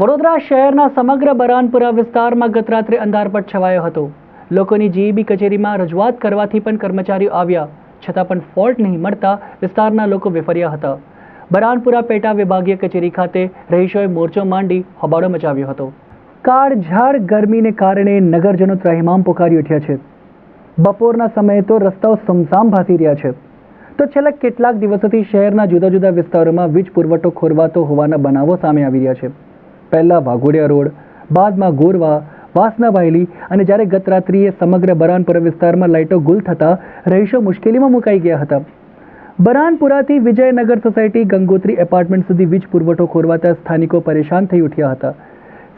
વડોદરા શહેરના સમગ્ર બરાનપુરા વિસ્તારમાં ગત રાત્રે અંધારપટ છવાયો હતો. લોકોની જીઈબી કચેરીમાં રજૂઆત કરવાથી પણ કર્મચારીઓ આવ્યા, છતાં પણ ફોલ્ટ નહીં મળતા વિસ્તારના લોકો વેફર્યા હતા. બરાનપુરા પેટા વિભાગીય કચેરી ખાતે રહીશોએ મોરચો માંડી હોબાળો મચાવ્યો હતો. કાળઝાળ ગરમીને કારણે નગરજનો ત્રાહિમામ પોકારી ઉઠ્યા છે. બપોરના સમયે તો રસ્તાઓ સમસામ ભાસી રહ્યા છે. તો છેલ્લા કેટલાક દિવસોથી શહેરના જુદા જુદા વિસ્તારોમાં વીજ પુરવઠો ખોરવાતો હોવાના બનાવો સામે આવી રહ્યા છે. પહેલા વાઘોડિયા રોડ, બાદમાં ગોરવા વાસના વાયલી અને જ્યારે ગત રાત્રિએ સમગ્ર બરાનપુરા વિસ્તારમાં લાઇટો ગુલ થતાં રહીશો મુશ્કેલીમાં મુકાઈ ગયા હતા. બરાનપુરાથી વિજયનગર સોસાયટી ગંગોત્રી એપાર્ટમેન્ટ સુધી વીજ પુરવઠો ખોરવાતા સ્થાનિકો પરેશાન થઈ ઉઠ્યા હતા.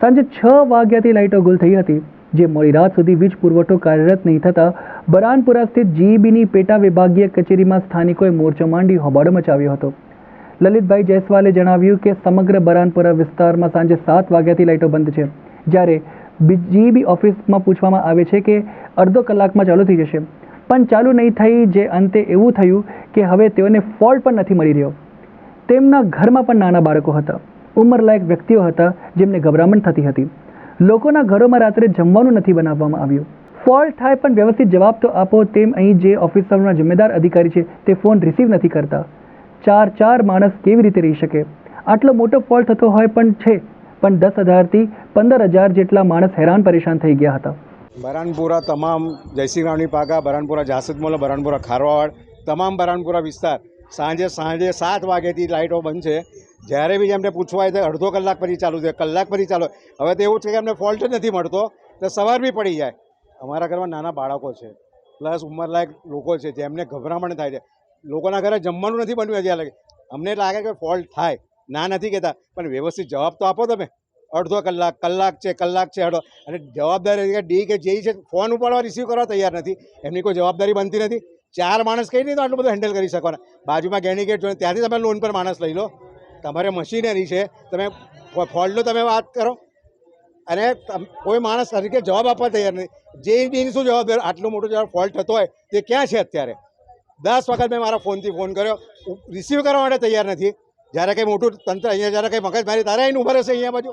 સાંજે છ વાગ્યાથી લાઇટો ગુલ થઈ હતી, જે મોડી રાત સુધી વીજ પુરવઠો કાર્યરત નહીં થતાં બરાનપુરા સ્થિત જીઈબીની પેટા વિભાગીય કચેરીમાં સ્થાનિકોએ મોરચો માંડી હોબાળો મચાવ્યો હતો. લલિતભાઈ જયસ્વાલે જણાવ્યું કે સમગ્ર બરાનપુરા વિસ્તારમાં સાંજે સાત વાગ્યાથી લાઇટો બંધ છે. જ્યારે બીજી બી ઓફિસમાં પૂછવામાં આવે છે કે અડધો કલાકમાં ચાલુ થઈ જશે. પણ ચાલુ નહીં થઈ જે અંતે એવું થયું કે હવે તેઓને ફોલ્ટ પણ નથી મળી રહ્યો. તેમના ઘરમાં પણ નાના બાળકો હતા. ઉંમરલાયક વ્યક્તિઓ હતા જેમને ગભરામણ થતી હતી. લોકોના ઘરોમાં રાત્રે જમવાનું નથી બનાવવામાં આવ્યું. ફોલ્ટ થાય પણ વ્યવસ્થિત જવાબ તો આપો તેમ અહીં જે ઓફિસરના જિમ્મેદાર અધિકારી છે તે ફોન રિસીવ નથી કરતા. ચાર ચાર માણસ કેવી રીતે રહી શકે? આટલો મોટો ફોલ્ટ થતો હોય પણ છે. પણ દસ હજારથી પંદર હજાર જેટલા માણસ હેરાન પરેશાન થઈ ગયા હતા. બરાનપુરા તમામ જયસિંહ રાવની પાકા બરાનપુરા જાસદમોલ બરાનપુરા ખારવાવાડ, તમામ બરાનપુરા વિસ્તાર સાંજે સાંજે સાત વાગ્યાથી લાઇટો બંધ છે. જ્યારે બી એમને પૂછવા આવે તો અડધો કલાક પછી ચાલુ છે, કલાક પછી ચાલુ. હવે તો એવું છે કે એમને ફોલ્ટ જ નથી મળતો, તો સવાર બી પડી જાય. અમારા ઘરમાં નાના બાળકો છે, પ્લસ ઉંમરલાયક લોકો છે જેમને ગભરામણ થાય છે. લોકોના ઘરે જમવાનું નથી બન્યું હજી લાગે. અમને લાગે કે ફોલ્ટ થાય. ના નથી કહેતા. પણ વ્યવસ્થિત જવાબ તો આપો તમે. અડધો કલાક કલાક છે કલાક છે, અડધો. અને જવાબદારી કે ડી કે જે છે, ફોન ઉપાડવા રિસીવ કરવા તૈયાર નથી. એમની કોઈ જવાબદારી બનતી નથી. ચાર માણસ કઈ નહીં તો આટલું બધું હેન્ડલ કરી શકવાના? બાજુમાં ગેણી ગેટ જોઈને ત્યાંથી તમે લોન પર માણસ લઈ લો. તમારે મશીનરી છે. તમે ફોલ્ટનો તમે વાત કરો. અને કોઈ માણસ તરીકે જવાબ આપવા તૈયાર નથી. જે બીની શું જવાબદાર, આટલો મોટો જવાબ ફોલ્ટ થતો હોય, તે ક્યાં છે અત્યારે? દસ વખત મેં મારા ફોનથી ફોન કર્યો. રિસીવ કરવા માટે તૈયાર નથી. જ્યારે કંઈ મોટું તંત્ર અહીંયા, જ્યારે કંઈ મગજમારી, તારે આવીને ઊભા રહેશે અહીંયા બાજુ?